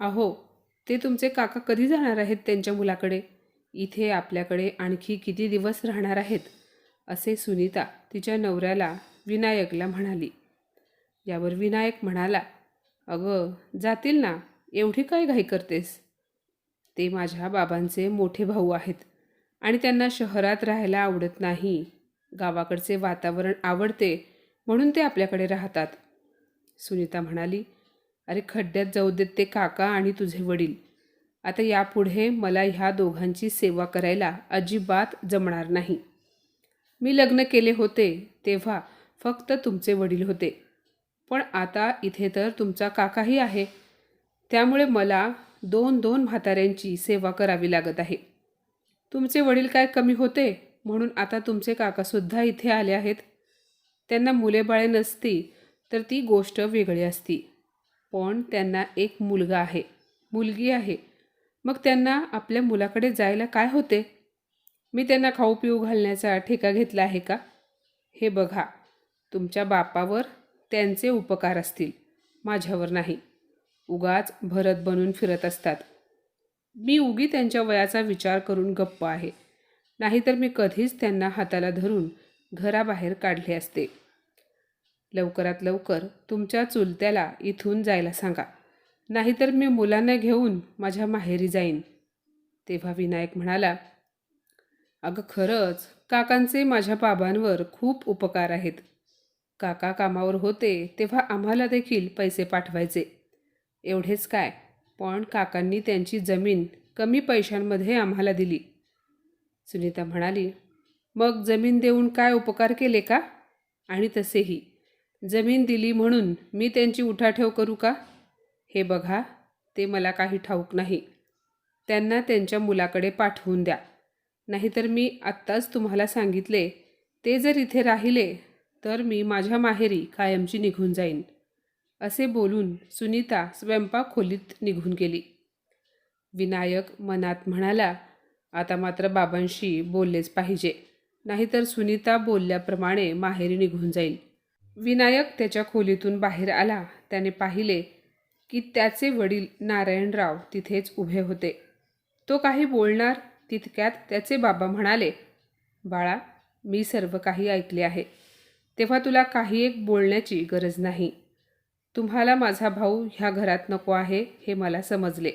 अहो ते तुमचे काका कधी जाणार आहेत त्यांच्या मुलाकडे? इथे आपल्याकडे आणखी किती दिवस राहणार आहेत? असे सुनीता तिच्या नवऱ्याला विनायकला म्हणाली. यावर विनायक म्हणाला अगं जातील ना? एवढी काय घाई करतेस? ते माझ्या बाबांचे मोठे भाऊ आहेत आणि त्यांना शहरात राहायला आवडत नाही. गावाकडचे वातावरण आवडते म्हणून ते आपल्याकडे राहतात. सुनीता म्हणाली अरे खड्ड्यात जाऊ देत ते काका आणि तुझे वडील. आता यापुढे मला ह्या दोघांची सेवा करायला अजिबात जमणार नाही. मी लग्न केले होते तेव्हा फक्त तुमचे वडील होते. पण आता इथे तर तुमचा काकाही आहे. त्यामुळे मला दोन दोन म्हाताऱ्यांची सेवा करावी लागत आहे. तुमचे वडील काय कमी होते म्हणून आता तुमचे काकासुद्धा इथे आले आहेत. त्यांना मुलेबाळे नसती तर ती गोष्ट वेगळी असती. पण त्यांना एक मुलगा आहे मुलगी आहे. मग त्यांना आपल्या मुलाकडे जायला काय होते? मी त्यांना खाऊ पिऊ घालण्याचा ठेका घेतला आहे का? हे बघा तुमच्या बापावर त्यांचे उपकार असतील माझ्यावर नाही. उगाच भरत बनून फिरत असतात. मी उगी त्यांच्या वयाचा विचार करून गप्प आहे. नाहीतर मी कधीच त्यांना हाताला धरून घराबाहेर काढले असते. लवकरात लवकर तुमच्या चुलत्याला इथून जायला सांगा. नाहीतर मी मुलांना घेऊन माझ्या माहेरी जाईन. तेव्हा विनायक म्हणाला अगं खरंच काकांचे माझ्या बाबांवर खूप उपकार आहेत. काका कामावर होते तेव्हा आम्हाला देखील पैसे पाठवायचे. एवढेच काय पण काकांनी त्यांची जमीन कमी पैशांमध्ये आम्हाला दिली. सुनीता म्हणाली मग जमीन देऊन काय उपकार केले का? आणि तसेही. जमीन दिली म्हणून मी त्यांची उठाठेव करू का? हे बघा ते मला काही ठाऊक नाही. त्यांना त्यांच्या मुलाकडे पाठवून द्या. नाहीतर मी आत्ताच तुम्हाला सांगितले ते जर इथे राहिले तर मी माझ्या माहेरी कायमची निघून जाईन. असे बोलून सुनीता स्वयंपाक खोलीत निघून गेली. विनायक मनात म्हणाला आता मात्र बाबांशी बोललेच पाहिजे. नाहीतर सुनीता बोलल्याप्रमाणे माहेरी निघून जाईल विनायक त्याच्या खोलीतून बाहेर आला. त्याने पाहिले की त्याचे वडील नारायणराव तिथेच उभे होते. तो काही बोलणार तितक्यात त्याचे बाबा म्हणाले बाळा मी सर्व काही ऐकले आहे. तेव्हा तुला काही एक बोलण्याची गरज नाही. तुम्हाला माझा भाऊ ह्या घरात नको आहे हे मला समजले.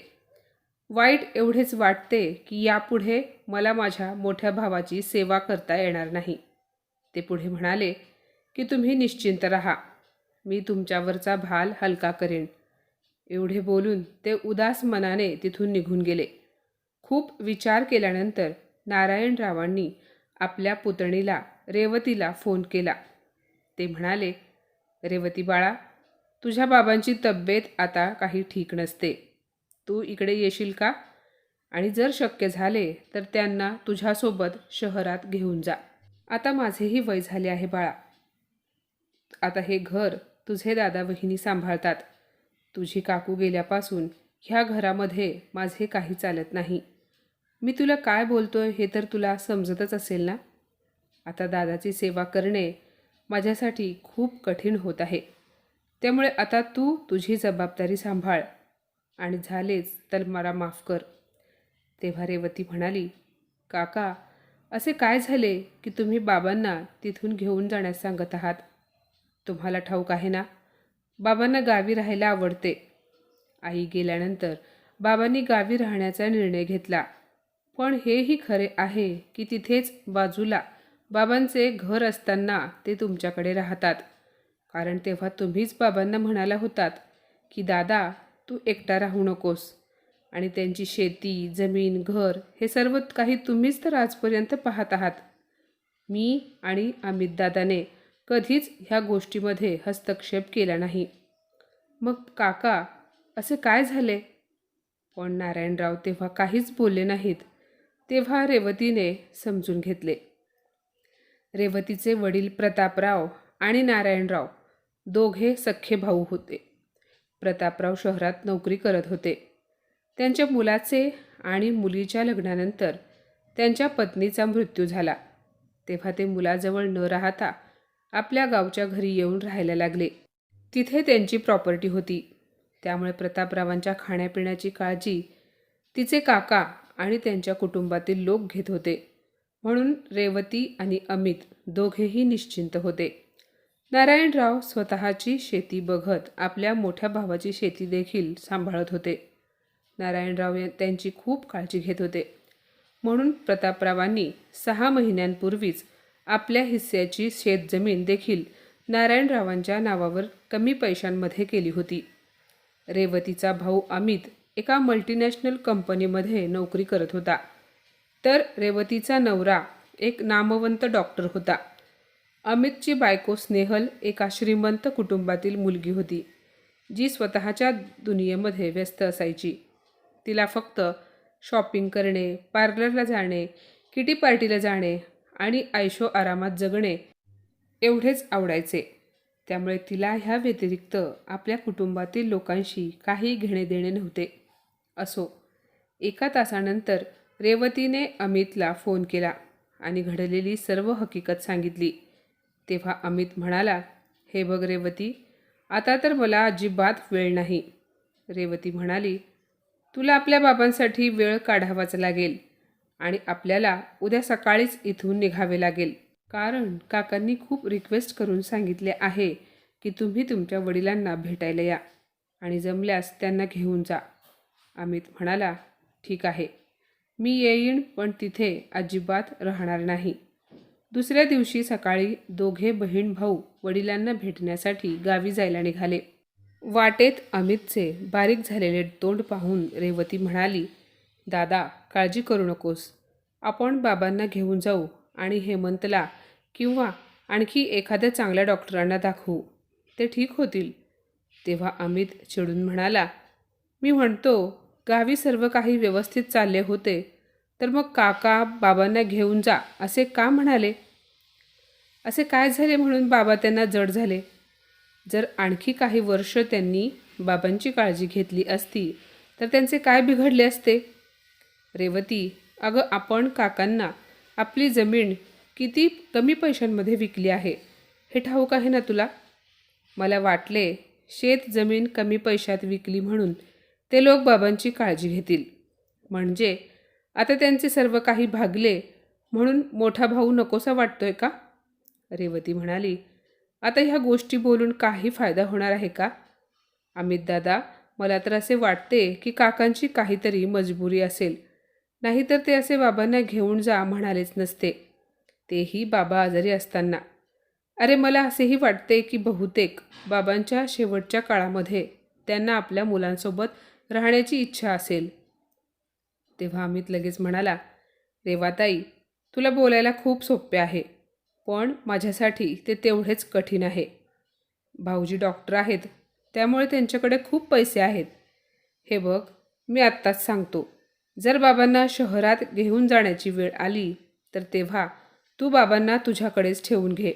वाईट एवढेच वाटते की यापुढे मला माझ्या मोठ्या भावाची सेवा करता येणार नाही. ते पुढे म्हणाले की तुम्ही निश्चिंत राहा. मी तुमच्यावरचा भाल हलका करेन. एवढे बोलून ते उदास मनाने तिथून निघून गेले. खूप विचार केल्यानंतर नारायणरावांनी आपल्या पुतणीला रेवतीला फोन केला. ते म्हणाले रेवती बाळा तुझ्या बाबांची तब्येत आता काही ठीक नसते. तू इकडे येशील का? आणि जर शक्य झाले तर त्यांना तुझ्यासोबत शहरात घेऊन जा. आता माझेही वय झाले आहे बाळा. आता हे घर तुझे दादा वहिनी सांभाळतात. तुझी काकू गेल्यापासून ह्या घरामध्ये माझे काही चालत नाही. मी तुला काय बोलतोय हे तर तुला समजतच असेल ना? आता दादाची सेवा करणे माझ्यासाठी खूप कठीण होत आहे. त्यामुळे आता तू तुझी जबाबदारी सांभाळ. आणि झालेच तर मला माफ कर. तेव्हा रेवती म्हणाली काका असे काय झाले की तुम्ही बाबांना तिथून घेऊन जाण्यास सांगत आहात? तुम्हाला ठाऊक आहे ना? बाबांना गावी राहायला आवडते. आई गेल्यानंतर बाबांनी गावी राहण्याचा निर्णय घेतला. पण हेही खरे आहे की तिथेच बाजूला बाबांचे घर असताना ते तुमच्याकडे राहतात. कारण तेव्हा तुम्हीच बाबांना म्हणाला होतात की दादा तू एकटा राहू नकोस. आणि त्यांची शेती जमीन घर हे सर्व काही तुम्हीच तर आजपर्यंत पाहत आहात. मी आणि अमितदादाने कधीच ह्या गोष्टीमध्ये हस्तक्षेप केला नाही. मग काका असे काय झाले? पण नारायणराव तेव्हा काहीच बोलले नाहीत. तेव्हा रेवतीने समजून घेतले. रेवतीचे वडील प्रतापराव आणि नारायणराव दोघे सख्खे भाऊ होते. प्रतापराव शहरात नोकरी करत होते. त्यांच्या मुलाचे आणि मुलीच्या लग्नानंतर त्यांच्या पत्नीचा मृत्यू झाला. तेव्हा ते मुलाजवळ न राहता आपल्या गावच्या घरी येऊन राहायला लागले. तिथे त्यांची प्रॉपर्टी होती. त्यामुळे प्रतापरावांच्या खाण्यापिण्याची काळजी तिचे काका आणि त्यांच्या कुटुंबातील लोक घेत होते. म्हणून रेवती आणि अमित दोघेही निश्चिंत होते. नारायणराव स्वतःची शेती बघत आपल्या मोठ्या भावाची शेती देखील सांभाळत होते. नारायणराव या- त्यांची खूप काळजी घेत होते. म्हणून प्रतापरावांनी सहा महिन्यांपूर्वीच आपल्या हिस्स्याची शेतजमीन देखील नारायणरावांच्या नावावर कमी पैशांमध्ये केली होती. रेवतीचा भाऊ अमित एका मल्टीनॅशनल कंपनीमध्ये नोकरी करत होता. तर रेवतीचा नवरा एक नामवंत डॉक्टर होता. अमितची बायको स्नेहल एका श्रीमंत कुटुंबातील मुलगी होती जी स्वतःच्या दुनियेमध्ये व्यस्त असायची. तिला फक्त शॉपिंग करणे पार्लरला जाणे किटी पार्टीला जाणे आणि आयशो आरामात जगणे एवढेच आवडायचे. त्यामुळे तिला ह्या व्यतिरिक्त आपल्या कुटुंबातील लोकांशी काही घेणे देणे नव्हते. असो एका तासानंतर रेवतीने अमितला फोन केला आणि घडलेली सर्व हकीकत सांगितली. तेव्हा अमित म्हणाला हे बघ रेवती आता तर मला अजिबात वेळ नाही. रेवती म्हणाली तुला आपल्या बाबांसाठी वेळ काढावाच लागेल. आणि आपल्याला उद्या सकाळीच इथून निघावे लागेल. कारण काकांनी खूप रिक्वेस्ट करून सांगितले आहे की तुम्ही तुमच्या वडिलांना भेटायला या आणि जमल्यास त्यांना घेऊन जा. अमित म्हणाला ठीक आहे. मी येईन पण तिथे अजिबात राहणार नाही. दुसऱ्या दिवशी सकाळी दोघे बहीण भाऊ वडिलांना भेटण्यासाठी गावी जायला निघाले. वाटेत अमितचे बारीक झालेले तोंड पाहून रेवती म्हणाली दादा काळजी करू नकोस. आपण बाबांना घेऊन जाऊ आणि हेमंतला किंवा आणखी एखाद्या चांगल्या डॉक्टरांना दाखवू. ते ठीक होतील. तेव्हा अमित चिडून म्हणाला मी म्हणतो गावी सर्व काही व्यवस्थित चालले होते. तर मग काका बाबांना घेऊन जा असे का म्हणाले? असे काय झाले म्हणून बाबा त्यांना जड झाले? जर आणखी काही वर्ष त्यांनी बाबांची काळजी घेतली असती तर त्यांचे काय बिघडले असते? रेवती अगं आपण काकांना आपली जमीन किती कमी पैशांमध्ये विकली आहे हे ठाऊक आहे ना तुला? मला वाटले शेत जमीन कमी पैशात विकली म्हणून ते लोक बाबांची काळजी घेतील. म्हणजे आता त्यांचे सर्व काही भागले म्हणून मोठा भाऊ नकोसा वाटतोय का? रेवती म्हणाली आता ह्या गोष्टी बोलून काही फायदा होणार आहे का? अमित दादा मला तर असे वाटते की काकांची काहीतरी मजबुरी असेल. नाहीतर ते असे बाबांना घेऊन जा म्हणालेच नसते. तेही बाबा आजारी असताना. अरे मला असेही वाटते की बहुतेक बाबांच्या शेवटच्या काळामध्ये त्यांना आपल्या मुलांसोबत राहण्याची इच्छा असेल. तेव्हा अमित लगेच म्हणाला रेवाताई तुला बोलायला खूप सोपे आहे पण माझ्यासाठी ते तेवढेच कठीण आहे. भाऊजी डॉक्टर आहेत त्यामुळे त्यांच्याकडे खूप पैसे आहेत. हे बघ मी आत्ताच सांगतो. जर बाबांना शहरात घेऊन जाण्याची वेळ आली तर तेव्हा तू बाबांना तुझ्याकडेच ठेवून घे.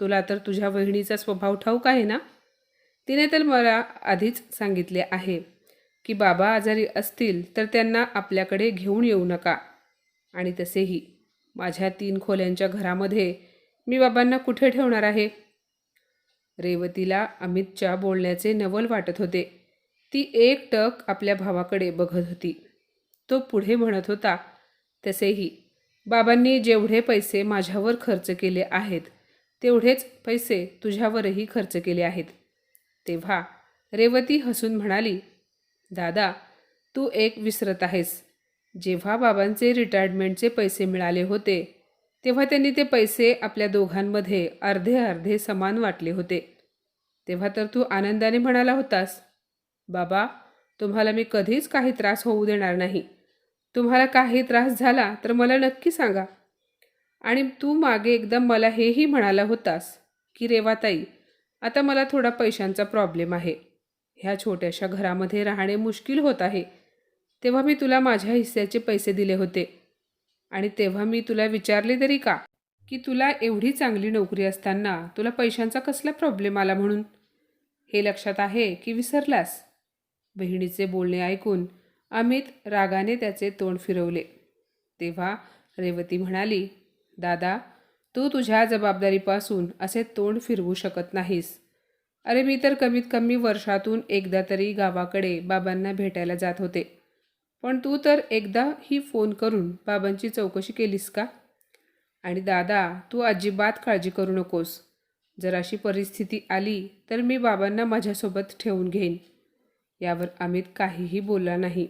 तुला तर तुझ्या वहिनीचा स्वभाव ठाऊक आहे ना? तिने तर मला आधीच सांगितले आहे की बाबा आजारी असतील तर त्यांना आपल्याकडे घेऊन येऊ नका. आणि तसेही माझ्या तीन खोल्यांच्या घरामध्ये मी बाबांना कुठे ठेवणार आहे? रेवतीला अमितच्या बोलण्याचे नवल वाटत होते. ती एक टक आपल्या भावाकडे बघत होती. तो पुढे म्हणत होता तसेही. बाबांनी जेवढे पैसे माझ्यावर खर्च केले आहेत तेवढेच पैसे तुझ्यावरही खर्च केले आहेत. तेव्हा रेवती हसून म्हणाली दादा तू एक विसरत आहेस. जेव्हा बाबांचे रिटायरमेंटचे पैसे मिळाले होते तेव्हा त्यांनी ते पैसे आपल्या दोघांमध्ये अर्धे अर्धे समान वाटले होते. तेव्हा तर तू आनंदाने म्हणाला होतास बाबा तुम्हाला मी कधीच काही त्रास होऊ देणार नाही. तुम्हाला काही त्रास झाला तर मला नक्की सांगा. आणि तू मागे एकदम मला हेही म्हणाला होतास की रेवाताई आता मला थोडा पैशांचा प्रॉब्लेम आहे. ह्या छोट्याशा घरामध्ये राहणे मुश्किल होत आहे. तेव्हा मी तुला माझ्या हिस्स्याचे पैसे दिले होते. आणि तेव्हा मी तुला विचारले तरी का की तुला एवढी चांगली नोकरी असताना तुला पैशांचा कसला प्रॉब्लेम आला म्हणून? हे लक्षात आहे की विसरलास? बहिणीचे बोलणे ऐकून अमित रागाने त्याचे तोंड फिरवले. तेव्हा रेवती म्हणाली दादा तू तुझ्या जबाबदारीपासून असे तोंड फिरवू शकत नाहीस. अरे मी तर कमीत कमी वर्षातून एकदा तरी गावाकडे बाबांना भेटायला जात होते. पण तू तर एकदा ही फोन करून बाबांची चौकशी केलीस का? आणि दादा तू अजिबात काळजी करू नकोस. जर अशी परिस्थिती आली तर मी बाबांना माझ्यासोबत ठेवून घेईन. यावर अमित काहीही बोलला नाही.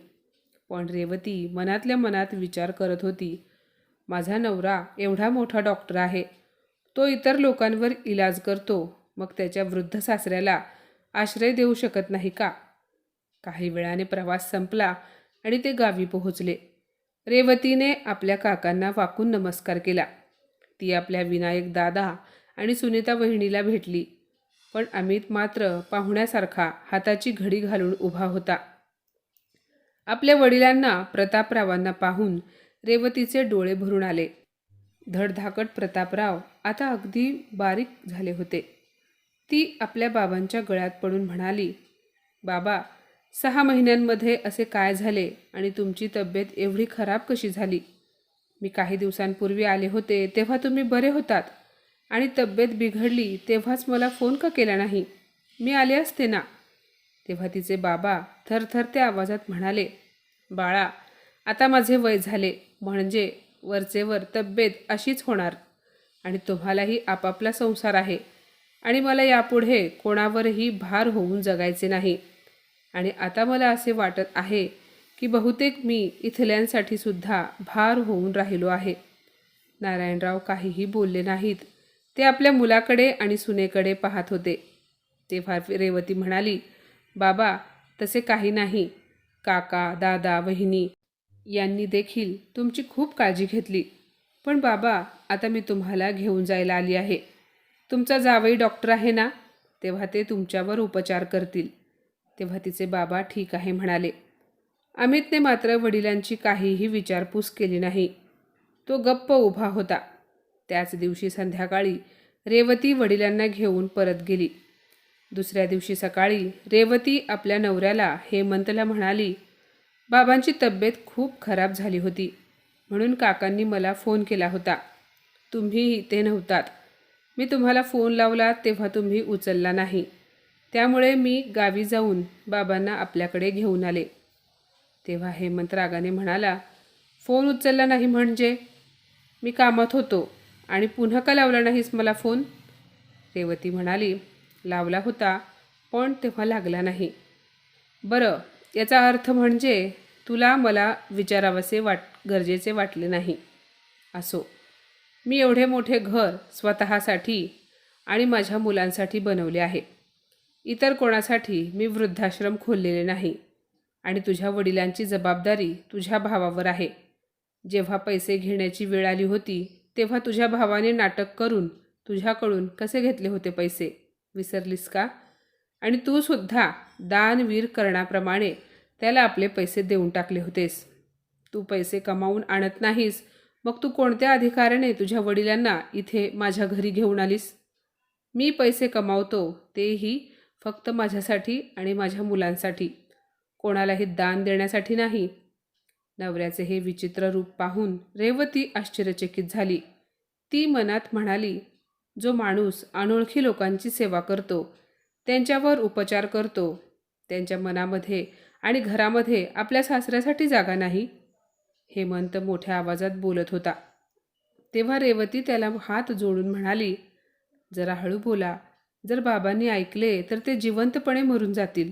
पण रेवती मनातल्या मनात विचार करत होती. माझा नवरा एवढा मोठा डॉक्टर आहे. तो इतर लोकांवर इलाज करतो. मग त्याच्या वृद्ध सासऱ्याला आश्रय देऊ शकत नाही का? काही वेळाने प्रवास संपला आणि ते गावी पोहोचले. रेवतीने आपल्या काकांना वाकून नमस्कार केला. ती आपल्या विनायक दादा आणि सुनीता बहिणीला भेटली. पण अमित मात्र पाहुण्यासारखा हाताची घडी घालून उभा होता. आपल्या वडिलांना प्रतापरावांना पाहून रेवतीचे डोळे भरून आले. धडधाकट प्रतापराव आता अगदी बारीक झाले होते. ती आपल्या बाबांच्या गळ्यात पडून म्हणाली बाबा सहा महिन्यांमध्ये असे काय झाले आणि तुमची तब्येत एवढी खराब कशी झाली? मी काही दिवसांपूर्वी आले होते तेव्हा तुम्ही बरे होतात. आणि तब्येत बिघडली तेव्हाच मला फोन का केला नाही? मी आले असते ना. तेव्हा तिचे बाबा थरथरत्या आवाजात म्हणाले बाळा आता माझे वय झाले म्हणजे वरचेवर तब्येत अशीच होणार आणि तुम्हालाही आपापला संसार आहे आणि मला यापुढे कोणावरही भार होऊन जगायचे नाही. आणि आता मला असे वाटत आहे की बहुतेक मी इथल्यांसाठी सुद्धा भार होऊन राहिलो आहे. नारायणराव काहीही बोलले नाहीत. ते आपल्या मुलाकडे आणि सुनेकडे पाहत होते. तेव्हा रेवती म्हणाली बाबा तसे काही नाही. काका दादा वहिनी यांनी देखील तुमची खूप काळजी घेतली. पण बाबा आता मी तुम्हाला घेऊन जायला आली आहे. तुमचा जावई डॉक्टर आहे ना? तेव्हा ते तुमच्यावर उपचार करतील. तेव्हा तिचे बाबा ठीक आहे म्हणाले. अमितने मात्र वडिलांची काहीही विचारपूस केली नाही. तो गप्प उभा होता. त्याच दिवशी संध्याकाळी रेवती वडिलांना घेऊन परत गेली. दुसऱ्या दिवशी सकाळी रेवती आपल्या नवऱ्याला हेमंतला म्हणाली बाबांची तब्येत खूप खराब झाली होती म्हणून काकांनी मला फोन केला होता. तुम्ही इथे नव्हतात. मी तुम्हाला फोन लावला तेव्हा तुम्ही उचलला नाही. त्यामुळे मी गावी जाऊन बाबांना आपल्याकडे घेऊन आले. तेव्हा हेमंत रागाने म्हणाला फोन उचलला नाही म्हणजे? मी कामात होतो आणि पुन्हा का लावला नाहीस मला फोन? रेवती म्हणाली लावला होता पण तेव्हा लागला नाही. बरं याचा अर्थ म्हणजे तुला मला विचारावसे वाट गरजेचे वाटले नाही. असो. मी एवढे मोठे घर स्वतःसाठी आणि माझ्या मुलांसाठी बनवले आहे. इतर कोणासाठी मी वृद्धाश्रम खोललेले नाही आणि तुझ्या वडिलांची जबाबदारी तुझ्या भावावर आहे. जेव्हा पैसे घेण्याची वेळ आली होती तेव्हा तुझ्या भावाने नाटक करून तुझ्याकडून कसे घेतले होते पैसे? विसरलीस का? आणि तू सुद्धा दानवीर करण्याप्रमाणे त्याला आपले पैसे देऊन टाकले होतेस. तू पैसे कमावून आणत नाहीस. मग तू कोणत्या अधिकाराने तुझ्या वडिलांना इथे माझ्या घरी घेऊन आलीस? मी पैसे कमावतो तेही फक्त माझ्यासाठी आणि माझ्या मुलांसाठी. कोणालाही दान देण्यासाठी नाही. नवऱ्याचे हे विचित्र रूप पाहून रेवती आश्चर्यचकित झाली. ती मनात म्हणाली जो माणूस अनोळखी लोकांची सेवा करतो त्यांच्यावर उपचार करतो त्यांच्या मनामध्ये आणि घरामध्ये आपल्या सासऱ्यासाठी जागा नाही? हेमंत मोठ्या आवाजात बोलत होता. तेव्हा रेवती त्याला हात जोडून म्हणाली जरा हळू बोला. जर बाबांनी ऐकले तर ते जिवंतपणे मरून जातील.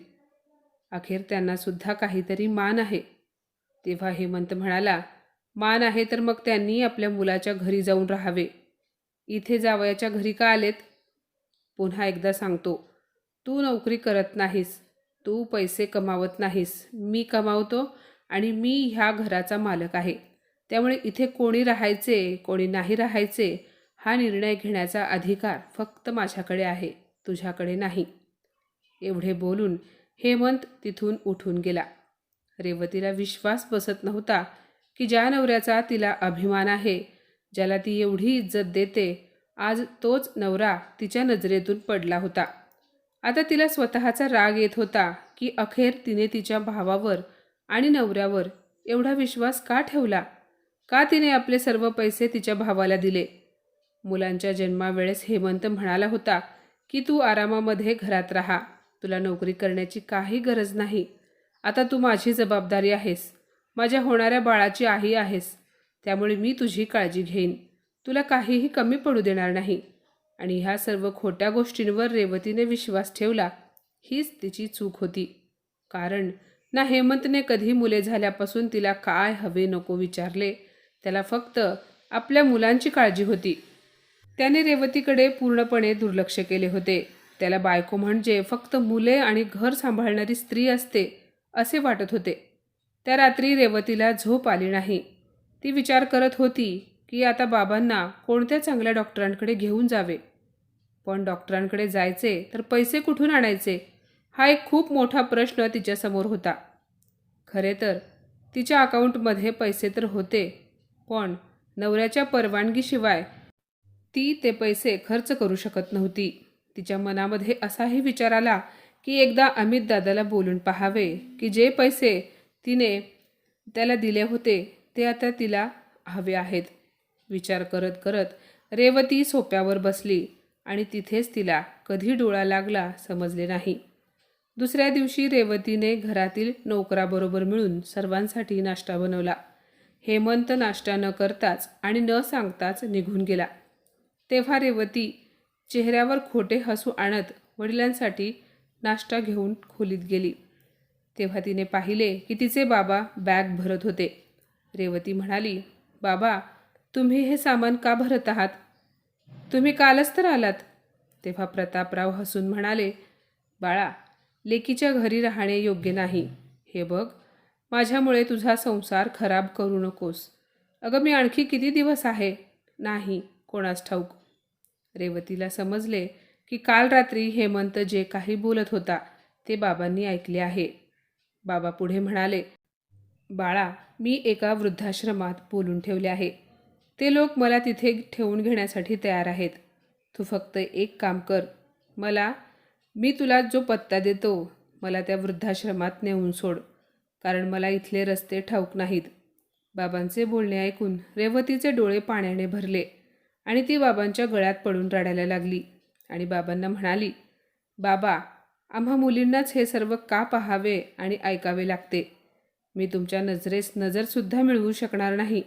अखेर त्यांनासुद्धा काहीतरी मान आहे. तेव्हा हेमंत म्हणाला मान आहे तर मग त्यांनी आपल्या मुलाच्या घरी जाऊन राहावे. इथे जावयाच्या घरी का आलेत? पुन्हा एकदा सांगतो. तू नोकरी करत नाहीस. तू पैसे कमावत नाहीस. मी कमावतो आणि मी ह्या घराचा मालक आहे. त्यामुळे इथे कोणी राहायचे कोणी नाही राहायचे हा निर्णय घेण्याचा अधिकार फक्त माझ्याकडे आहे तुझ्याकडे नाही. एवढे बोलून हेमंत तिथून उठून गेला. रेवतीला विश्वास बसत नव्हता की ज्या नवऱ्याचा तिला अभिमान आहे ज्याला ती एवढी इज्जत देते आज तोच नवरा तिच्या नजरेतून पडला होता. आता तिला स्वतःचा राग येत होता की अखेर तिने तिच्या भावावर आणि नवऱ्यावर एवढा विश्वास का ठेवला? का तिने आपले सर्व पैसे तिच्या भावाला दिले? मुलांच्या जन्मावेळेस हेमंत म्हणाला होता की तू आरामामध्ये घरात राहा. तुला नोकरी करण्याची काही गरज नाही. आता तू माझी जबाबदारी आहेस. माझ्या होणाऱ्या बाळाची आई आहेस. त्यामुळे मी तुझी काळजी घेईन. तुला काहीही कमी पडू देणार नाही. आणि ह्या सर्व खोट्या गोष्टींवर रेवतीने विश्वास ठेवला हीच तिची चूक होती. कारण ना हेमंतने कधी मुले झाल्यापासून तिला काय हवे नको विचारले त्याला फक्त आपल्या मुलांची काळजी होती. त्याने रेवतीकडे पूर्णपणे दुर्लक्ष केले होते. त्याला बायको म्हणजे फक्त मुले आणि घर सांभाळणारी स्त्री असते असे वाटत होते. त्या रात्री रेवतीला झोप आली नाही. ती विचार करत होती की आता बाबांना कोणत्या चांगल्या डॉक्टरांकडे घेऊन जावे. पण डॉक्टरांकडे जायचे तर पैसे कुठून आणायचे? हा एक खूप मोठा प्रश्न तिच्यासमोर होता. खरे तर तिच्या अकाउंटमध्ये पैसे तर होते पण नवऱ्याच्या परवानगीशिवाय ती ते पैसे खर्च करू शकत नव्हती. तिच्या मनामध्ये असाही विचार आला की एकदा अमित दादाला बोलून पाहावे की जे पैसे तिने त्याला दिले होते ते आता तिला हवे आहेत. विचार करत करत रेवती सोप्यावर बसली आणि तिथेच तिला कधी डोळा लागला समजले नाही. दुसऱ्या दिवशी रेवतीने घरातील नोकराबरोबर मिळून सर्वांसाठी नाश्ता बनवला. हेमंत नाश्ता न करताच आणि न सांगताच निघून गेला. तेव्हा रेवती चेहऱ्यावर खोटे हसू आणत वडिलांसाठी नाश्ता घेऊन खोलीत गेली. तेव्हा तिने पाहिले की तिचे बाबा बॅग भरत होते. रेवती म्हणाली बाबा तुम्ही हे सामान का भरत आहात? तुम्ही कालच तर आलात. तेव्हा प्रतापराव हसून म्हणाले बाळा लेकीच्या घरी राहणे योग्य नाही. हे बघ माझ्यामुळे तुझा संसार खराब करू नकोस. अगं मी आणखी किती दिवस आहे? नाही कोणास ठाऊक. रेवतीला समजले की काल रात्री हेमंत जे काही बोलत होता ते बाबांनी ऐकले आहे. बाबा पुढे म्हणाले बाळा मी एका वृद्धाश्रमात बोलून ठेवले आहे. ते लोक मला तिथे ठेवून घेण्यासाठी तयार आहेत. तू फक्त एक काम कर. मला मी तुला जो पत्ता देतो मला त्या वृद्धाश्रमात नेऊन सोड. कारण मला इथले रस्ते ठाऊक नाहीत. बाबांचे बोलणे ऐकून रेवतीचे डोळे पाण्याने भरले आणि ती बाबांच्या गळ्यात पडून रडायला लागली. आणि बाबांना म्हणाली बाबा आम्हा मुलींनाच हे सर्व का पाहावे आणि ऐकावे लागते? मी तुमच्या नजरेस नजरसुद्धा मिळवू शकणार नाही.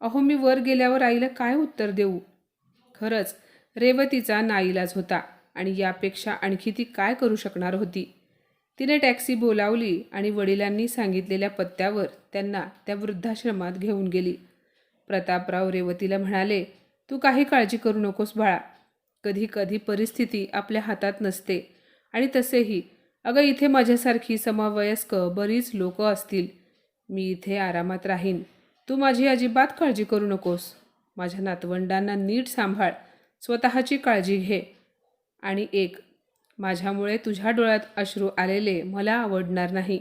अहो मी वर गेल्यावर आईला काय उत्तर देऊ? खरंच रेवतीचा नाईलाज होता आणि यापेक्षा आणखी ती काय करू शकणार होती? तिने टॅक्सी बोलावली आणि वडिलांनी सांगितलेल्या पत्त्यावर त्यांना त्या वृद्धाश्रमात घेऊन गेली. प्रतापराव रेवतीला म्हणाले तू काही काळजी करू नकोस बाळा. कधी कधी परिस्थिती आपल्या हातात नसते आणि तसेही अगं इथे माझ्यासारखी समवयस्क बरीच लोकं असतील. मी इथे आरामात राहीन. तू माझी अजिबात काळजी करू नकोस. माझ्या नातवंडांना नीट सांभाळ. स्वतःची काळजी घे. आणि एक माझ्यामुळे तुझ्या डोळ्यात अश्रू आलेले मला आवडणार नाही.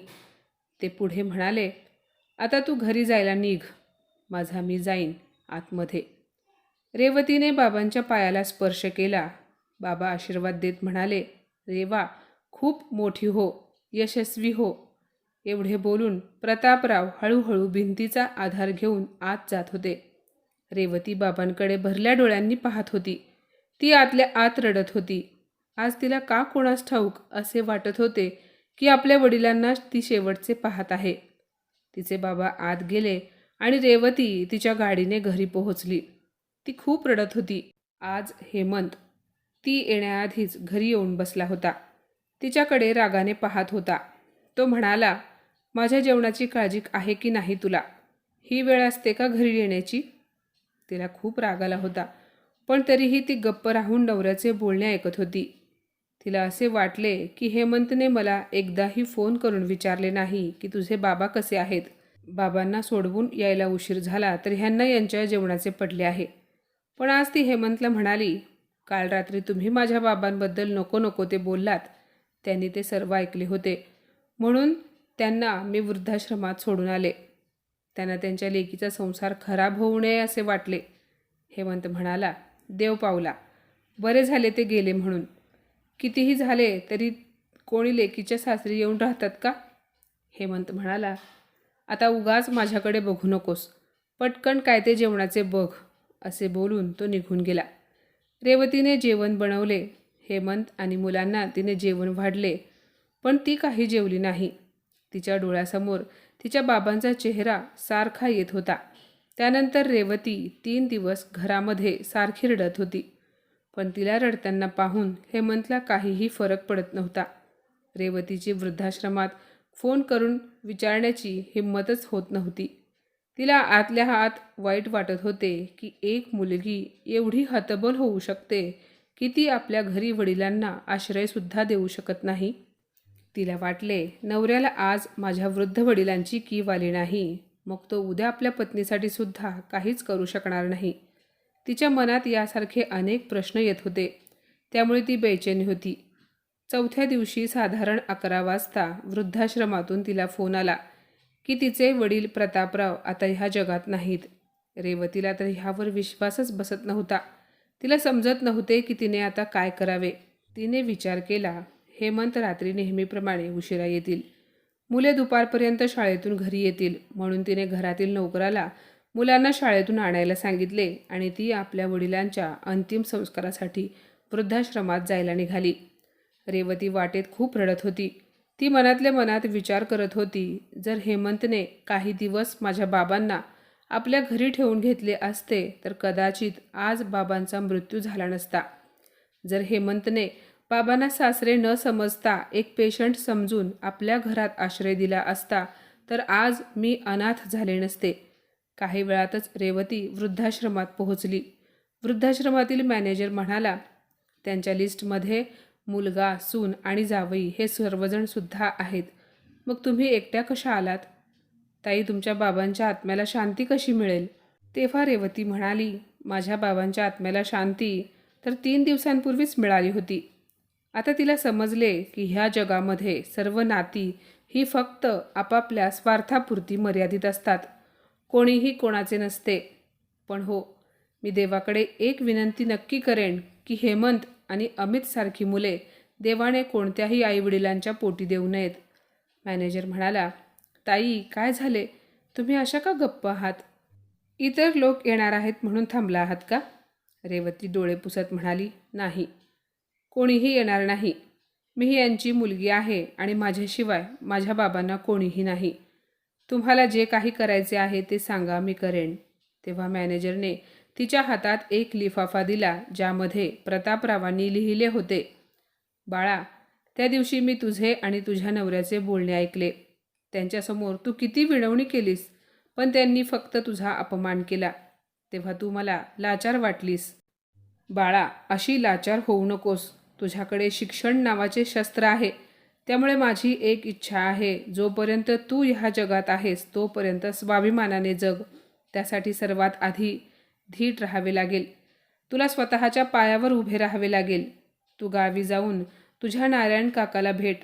ते पुढे म्हणाले आता तू घरी जायला निघ. माझा मी जाईन आतमध्ये. रेवतीने बाबांच्या पायाला स्पर्श केला. बाबा आशीर्वाद देत म्हणाले रेवा खूप मोठी हो. यशस्वी हो. एवढे बोलून प्रतापराव हळूहळू भिंतीचा आधार घेऊन आत जात होते. रेवती बाबांकडे भरल्या डोळ्यांनी पाहत होती. ती आतल्या आत रडत होती. आज तिला का कोणास ठाऊक असे वाटत होते की आपल्या वडिलांना ती शेवटचे पाहत आहे. तिचे बाबा आत गेले आणि रेवती तिच्या गाडीने घरी पोहोचली. ती खूप रडत होती. आज हेमंत ती येण्याआधीच घरी येऊन बसला होता. तिच्याकडे रागाने पाहत होता. तो म्हणाला माझ्या जेवणाची काळजी आहे की नाही तुला? ही वेळ असते का घरी येण्याची? तिला खूप राग आला होता पण तरीही ती गप्प राहून नवऱ्याचे बोलणे ऐकत होती. तिला असे वाटले की हेमंतने मला एकदाही फोन करून विचारले नाही की तुझे बाबा कसे आहेत? बाबांना सोडवून यायला उशीर झाला तर ह्यांना यांच्या जेवणाचे पडले आहे. पण आज ती हेमंतला म्हणाली काल रात्री तुम्ही माझ्या बाबांबद्दल नको नको ते बोललात. त्यांनी ते सर्व ऐकले होते. म्हणून त्यांना मी वृद्धाश्रमात सोडून आले. त्यांना त्यांच्या लेकीचा संसार खराब होऊ नये असे वाटले. हेमंत म्हणाला देव पावला. बरे झाले ते गेले म्हणून. कितीही झाले तरी कोणी लेकीच्या सासरी येऊन राहतात का? हेमंत म्हणाला आता उगाच माझ्याकडे बघू नकोस. पटकन काय ते जेवणाचे बघ असे बोलून तो निघून गेला. रेवतीने जेवण बनवले. हेमंत आणि मुलांना तिने जेवण वाढले पण ती काही जेवली नाही. तिच्या डोळ्यासमोर तिच्या बाबांचा चेहरा सारखा येत होता. त्यानंतर रेवती तीन दिवस घरामध्ये सारखी रडत होती. पण तिला रडताना पाहून हेमंतला काहीही फरक पडत नव्हता. रेवतीची वृद्धाश्रमात फोन करून विचारण्याची हिंमतच होत नव्हती. तिला आतल्या आत वाईट वाटत होते की एक मुलगी एवढी हतबल होऊ शकते की ती आपल्या घरी वडिलांना आश्रयसुद्धा देऊ शकत नाही. तिला वाटले नवऱ्याला आज माझ्या वृद्ध वडिलांची कीव आली नाही. मग तो उद्या आपल्या पत्नीसाठी सुद्धा काहीच करू शकणार नाही. तिच्या मनात यासारखे अनेक प्रश्न येत होते. त्यामुळे ती बेचैनी होती. चौथ्या दिवशी साधारण अकरा वाजता वृद्धाश्रमातून तिला फोन आला की तिचे वडील प्रतापराव आता ह्या जगात नाहीत. रेवतीला तर ह्यावर विश्वासच बसत नव्हता. तिला समजत नव्हते की तिने आता काय करावे. तिने विचार केला हेमंत रात्री नेहमीप्रमाणे उशिरा येतील. मुले दुपारपर्यंत शाळेतून घरी येतील म्हणून तिने घरातील नोकराला मुलांना शाळेतून आणायला सांगितले आणि ती आपल्या वडिलांच्या अंतिम संस्कारासाठी वृद्धाश्रमात जायला निघाली. रेवती वाटेत खूप रडत होती. ती मनातल्या मनात विचार करत होती जर हेमंतने काही दिवस माझ्या बाबांना आपल्या घरी ठेवून घेतले असते तर कदाचित आज बाबांचा मृत्यू झाला नसता. जर हेमंतने बाबांना सासरे न समजता एक पेशंट समजून आपल्या घरात आश्रय दिला असता तर आज मी अनाथ झाले नसते. काही वेळातच रेवती वृद्धाश्रमात पोहोचली. वृद्धाश्रमातील मॅनेजर म्हणाला त्यांच्या लिस्टमध्ये मुलगा सून आणि जावई हे सर्वजण सुद्धा आहेत. मग तुम्ही एकट्या कशा आलात? ताई तुमच्या बाबांच्या आत्म्याला शांती कशी मिळेल? तेव्हा रेवती म्हणाली माझ्या बाबांच्या आत्म्याला शांती तर तीन दिवसांपूर्वीच मिळाली होती. आता तिला समजले की ह्या जगामध्ये सर्व नाती ही फक्त आपापल्या स्वार्थापुरती मर्यादित असतात. कोणीही कोणाचे नसते. पण हो मी देवाकडे एक विनंती नक्की करेन की हेमंत आणि अमितसारखी मुले देवाने कोणत्याही आईवडिलांच्या पोटी देऊ नयेत. मॅनेजर म्हणाला ताई काय झाले? तुम्ही अशा का गप्प आहात? इतर लोक येणार आहेत म्हणून थांबला आहात का? रेवती डोळे पुसत म्हणाली नाही. कोणीही येणार नाही. मी यांची मुलगी आहे आणि माझ्याशिवाय माझ्या बाबांना कोणीही नाही. तुम्हाला जे काही करायचे आहे ते सांगा मी करेन. तेव्हा मॅनेजरने तिच्या हातात एक लिफाफा दिला ज्यामध्ये प्रतापरावांनी लिहिले होते. बाळा त्या दिवशी मी तुझे आणि तुझ्या नवऱ्याचे बोलणे ऐकले. त्यांच्यासमोर तू किती विनवणी केलीस पण त्यांनी फक्त तुझा अपमान केला. तेव्हा तू मला लाचार वाटलीस. बाळा अशी लाचार होऊ नकोस. तुझ्याकडे शिक्षण नावाचे शस्त्र आहे. त्यामुळे माझी एक इच्छा आहे. जोपर्यंत तू ह्या जगात आहेस तोपर्यंत स्वाभिमानाने जग. त्यासाठी सर्वात आधी धीट राहावे लागेल. तुला स्वतःच्या पायावर उभे राहावे लागेल. तू गावी जाऊन तुझ्या नारायण काकाला भेट.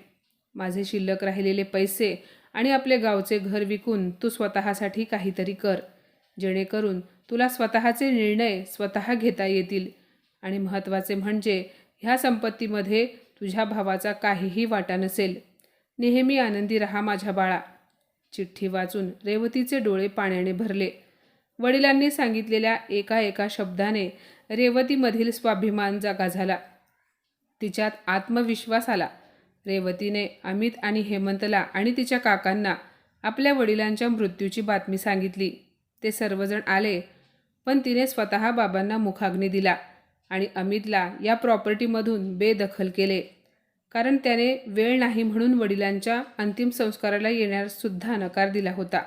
माझे शिल्लक राहिलेले पैसे आणि आपले गावचे घर विकून तू स्वतःसाठी काहीतरी कर. जेणेकरून तुला स्वतःचे निर्णय स्वतः घेता येतील. आणि महत्त्वाचे म्हणजे ह्या संपत्तीमध्ये तुझ्या भावाचा काहीही वाटा नसेल. नेहमी आनंदी राहा माझ्या बाळा. चिठ्ठी वाचून रेवतीचे डोळे पाण्याने भरले. वडिलांनी सांगितलेल्या एका एका शब्दाने रेवतीमधील स्वाभिमान जागा झाला. तिच्यात आत्मविश्वास आला. रेवतीने अमित आणि हेमंतला आणि तिच्या काकांना आपल्या वडिलांच्या मृत्यूची बातमी सांगितली. ते सर्वजण आले पण तिने स्वतः बाबांना मुखाग्नी दिला. आणि अमितला या प्रॉपर्टीमधून बेदखल केले. कारण त्याने वेळ नाही म्हणून वडिलांच्या अंतिम संस्काराला येण्यासुद्धा नकार दिला होता.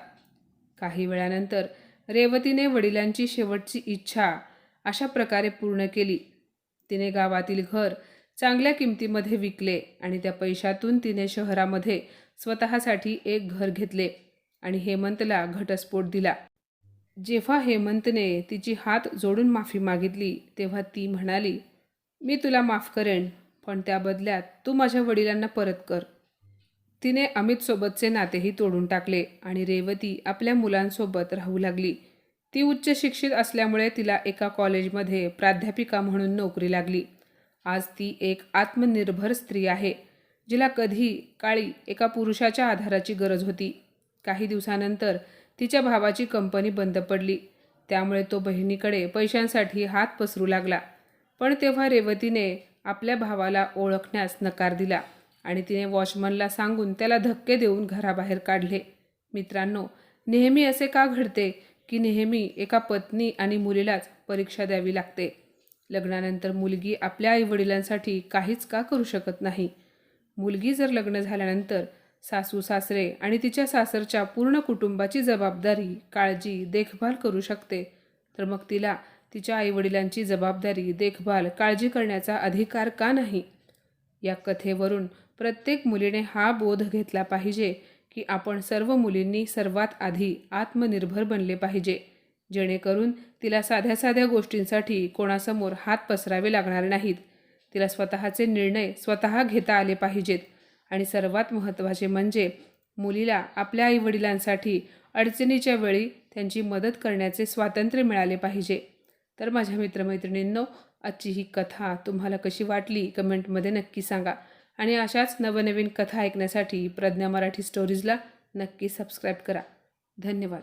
काही वेळानंतर रेवतीने वडिलांची शेवटची इच्छा अशा प्रकारे पूर्ण केली. तिने गावातील घर चांगल्या किमतीमध्ये विकले आणि त्या पैशातून तिने शहरामध्ये स्वतःसाठी एक घर घेतले आणि हेमंतला घटस्फोट दिला. जेव्हा हेमंतने तिची हात जोडून माफी मागितली तेव्हा ती म्हणाली मी तुला माफ करेन पण त्या बदल्यात तू माझ्या वडिलांना परत कर. तिने अमितसोबतचे नातेही तोडून टाकले आणि रेवती आपल्या मुलांसोबत राहू लागली. ती उच्च शिक्षित असल्यामुळे तिला एका कॉलेजमध्ये प्राध्यापिका म्हणून नोकरी लागली. आज ती एक आत्मनिर्भर स्त्री आहे जिला कधी काळी एका पुरुषाच्या आधाराची गरज होती. काही दिवसानंतर तिच्या भावाची कंपनी बंद पडली. त्यामुळे तो बहिणीकडे पैशांसाठी हात पसरू लागला. पण तेव्हा रेवतीने आपल्या भावाला ओळखण्यास नकार दिला आणि तिने वॉचमनला सांगून त्याला धक्के देऊन घराबाहेर काढले. मित्रांनो नेहमी असे का घडते की नेहमी एका पत्नी आणि मुलीलाच परीक्षा द्यावी लागते? लग्नानंतर मुलगी आपल्या आईवडिलांसाठी काहीच का करू शकत नाही? मुलगी जर लग्न झाल्यानंतर सासू सासरे आणि तिच्या सासरच्या पूर्ण कुटुंबाची जबाबदारी काळजी देखभाल करू शकते. तर मग तिला तिच्या आईवडिलांची जबाबदारी देखभाल काळजी करण्याचा अधिकार का नाही? या कथेवरून प्रत्येक मुलीने हा बोध घेतला पाहिजे की आपण सर्व मुलींनी सर्वात आधी आत्मनिर्भर बनले पाहिजे. जेणेकरून तिला साध्या साध्या गोष्टींसाठी कोणासमोर हात पसरावे लागणार नाहीत. तिला स्वतःचे निर्णय स्वतः घेता आले पाहिजेत. आणि सर्वात महत्त्वाचे म्हणजे मुलीला आपल्या आईवडिलांसाठी अडचणीच्या वेळी त्यांची मदत करण्याचे स्वातंत्र्य मिळाले पाहिजे. तर माझ्या मित्रमैत्रिणींनो आजची ही कथा तुम्हाला कशी वाटली कमेंटमध्ये नक्की सांगा. आणि अशाच नवनवीन कथा ऐकण्यासाठी प्रज्ञा मराठी स्टोरीजला नक्की सबस्क्राईब करा. धन्यवाद.